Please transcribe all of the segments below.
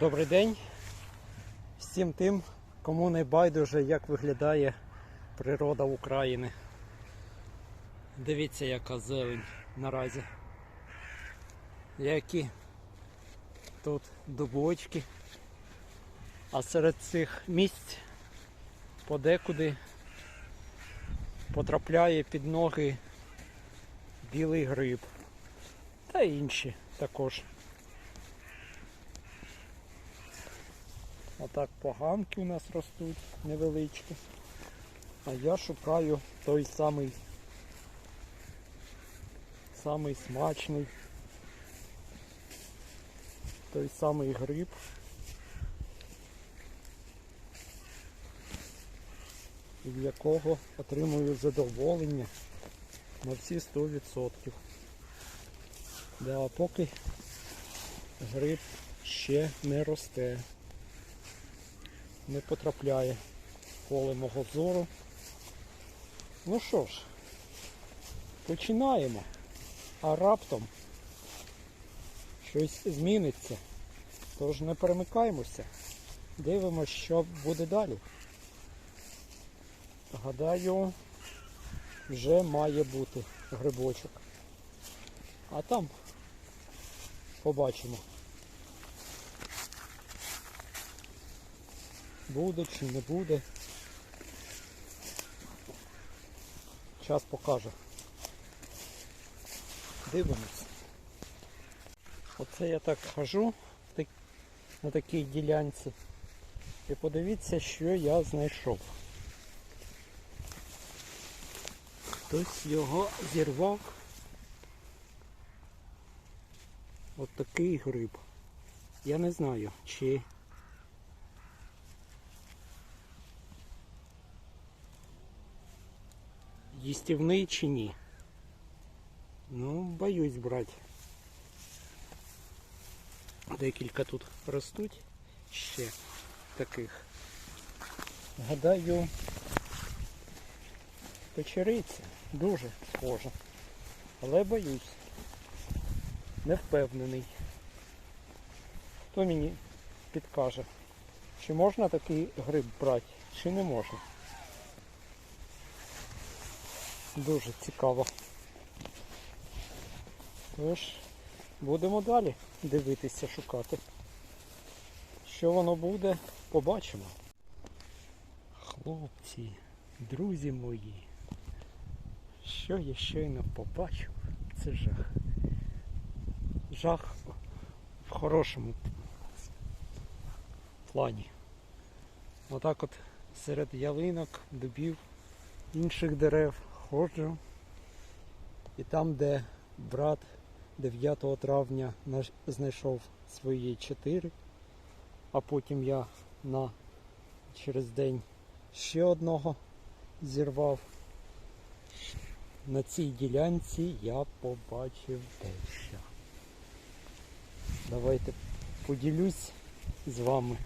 Добрий день всім тим, кому не байдуже, як виглядає природа України. Дивіться, яка зелень наразі. Які тут дубочки. А серед цих місць подекуди потрапляє під ноги білий гриб та інші також. Отак поганки у нас ростуть невеличкі. А я шукаю той самий самий смачний, той самий гриб. Від якого отримую задоволення на всі 100%. Да, поки гриб ще не росте не потрапляє поле мого зору. Ну що ж, починаємо. А раптом щось зміниться. Тож не перемикаємося. Дивимося, що буде далі. Гадаю, вже має бути грибочок. А там побачимо. Буде чи не буде. Час покаже. Дивимось. Оце я так хожу на такій ділянці. І подивіться, що я знайшов. Хтось його зірвав. От такий гриб. Я не знаю, чи їстівний чи ні. Ну, боюсь брати. Декілька тут ростуть ще таких. Гадаю, печериця дуже схожа. Але боюсь. Не впевнений. Хто мені підкаже, чи можна такий гриб брати, чи не можна. Дуже цікаво. Тож, будемо далі дивитися, шукати. Що воно буде, побачимо. Хлопці, друзі мої, що я щойно побачив, це жах. Жах в хорошому плані. Отак от серед ялинок, дубів, інших дерев ходжу. І там, де брат 9 травня знайшов свої чотири, а потім я на через день ще одного зірвав. На цій ділянці я побачив дещо. Давайте поділюсь з вами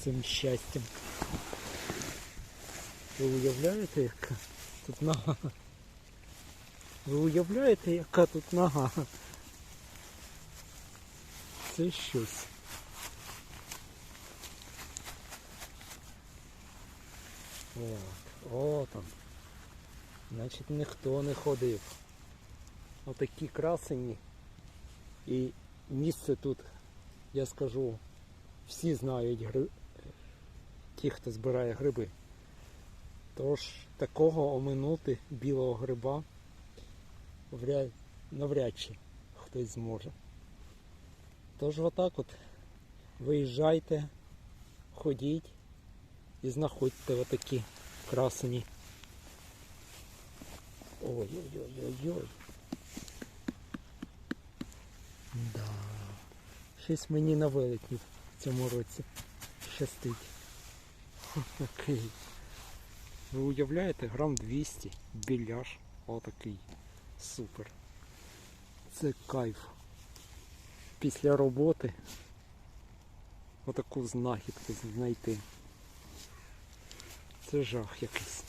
цим щастям. Ви уявляєте, яка тут нога? Ви уявляєте, яка тут нога? Це щось. От, о там. Значить ніхто не ходив. Отакі красені. І місце тут, я скажу, всі знають гри... ті, хто збирає гриби. Тож такого оминути білого гриба вряд... навряд чи хтось зможе. Тож отак от виїжджайте, ходіть і знаходьте отакі красені. Ой-ой-ой-ой-ой. Да. Щось мені на велетні в цьому році щастить. Окей. Ви уявляєте, грам 200, біляш, отакий. Супер. Це кайф. Після роботи отаку знахідку знайти. Це жах якийсь.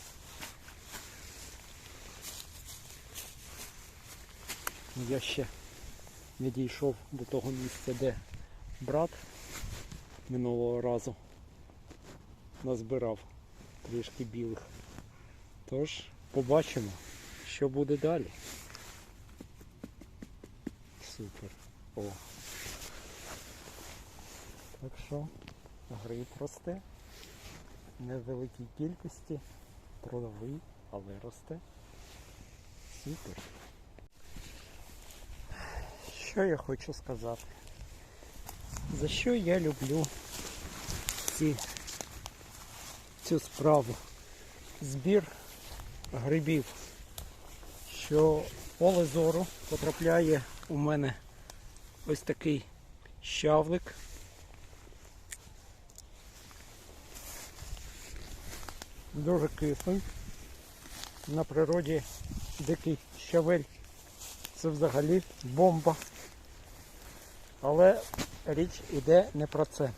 Я ще не дійшов до того місця, де брат минулого разу назбирав трішки білих. Тож побачимо, що буде далі. Супер. О. Так що гриб росте. Не в великій кількості, трудовий, але росте. Супер. Що я хочу сказати? За що я люблю ці, цю справу? Збір грибів, що поле зору потрапляє у мене ось такий щавлик. Дуже кислий. На природі дикий щавель. Це взагалі бомба. Але річ іде не про це.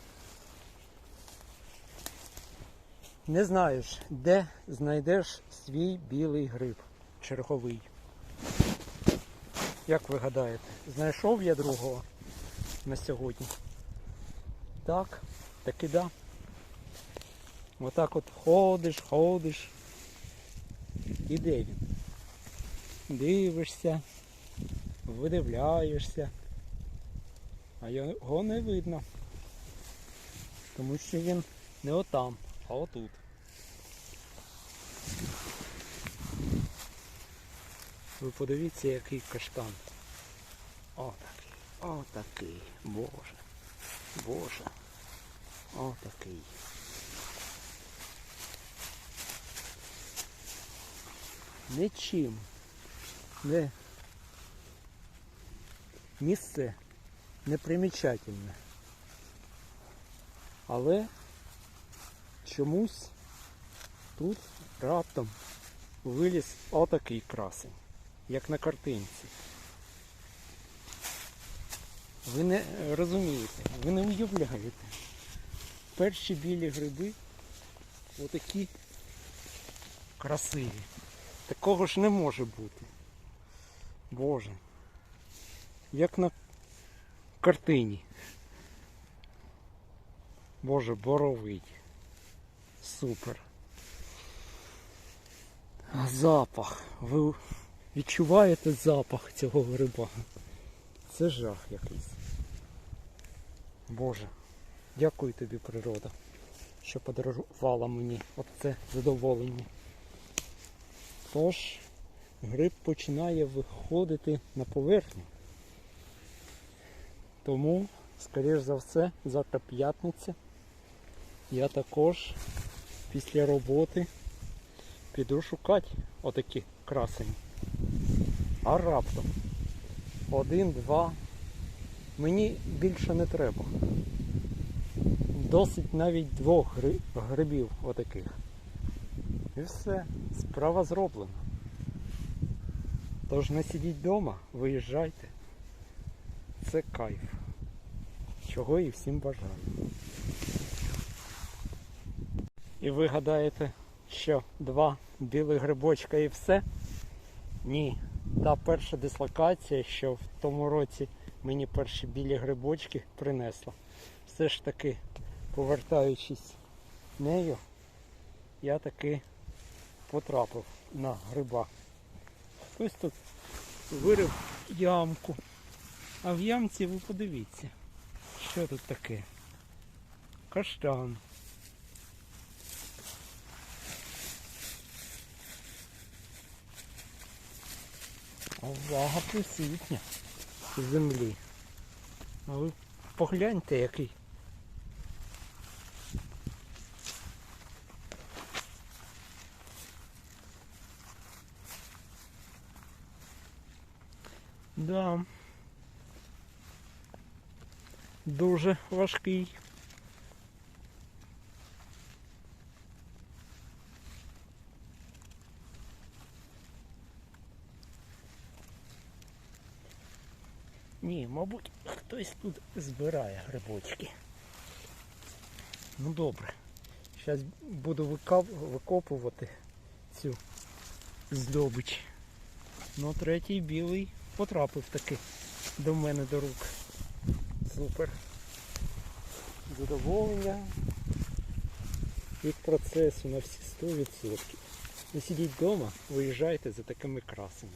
Не знаєш, де знайдеш свій білий гриб черговий. Як ви гадаєте, знайшов я другого на сьогодні? Так, таки да. Отак от ходиш, ходиш. І де він? Дивишся, видивляєшся. А його не видно. Тому що він не отам, а отут. Ви подивіться, який каштан. Отакий, отакий. Боже. Боже. Отакий. Нічим не місце непримічательне. Але чомусь тут раптом виліз отакий красень, як на картинці. Ви не розумієте, ви не уявляєте. Перші білі гриби отакі красиві. Такого ж не може бути. Боже. Як на картині. Боже, боровий. Супер. Запах. Ви відчуваєте запах цього гриба? Це жах якийсь. Боже, дякую тобі, природа, що подарувала мені оце задоволення. Тож, гриб починає виходити на поверхню. Тому, скоріш за все, завтра п'ятниця. Я також після роботи піду шукати отакі красені. А раптом один, два. Мені більше не треба. Досить навіть двох грибів отаких. І все, справа зроблена. Тож не сидіть вдома, виїжджайте. Це кайф. Чого і всім бажаю. І ви гадаєте, що два білих грибочка і все? Ні. Та перша дислокація, що в тому році мені перші білі грибочки принесла. Все ж таки, повертаючись нею, я таки потрапив на гриба. Хтось тут вирив ямку. А в ямці ви подивіться, що тут таке? Каштан. Увага присутня землі. А ви погляньте який. Да. Дуже важкий. Ні, мабуть, хтось тут збирає грибочки. Ну добре. Зараз буду викопувати цю здобич. Ну, третій білий потрапив таки до мене до рук. Супер. задоволення від процесу на всі 100%. Не сидіть вдома, виїжджайте за такими красами.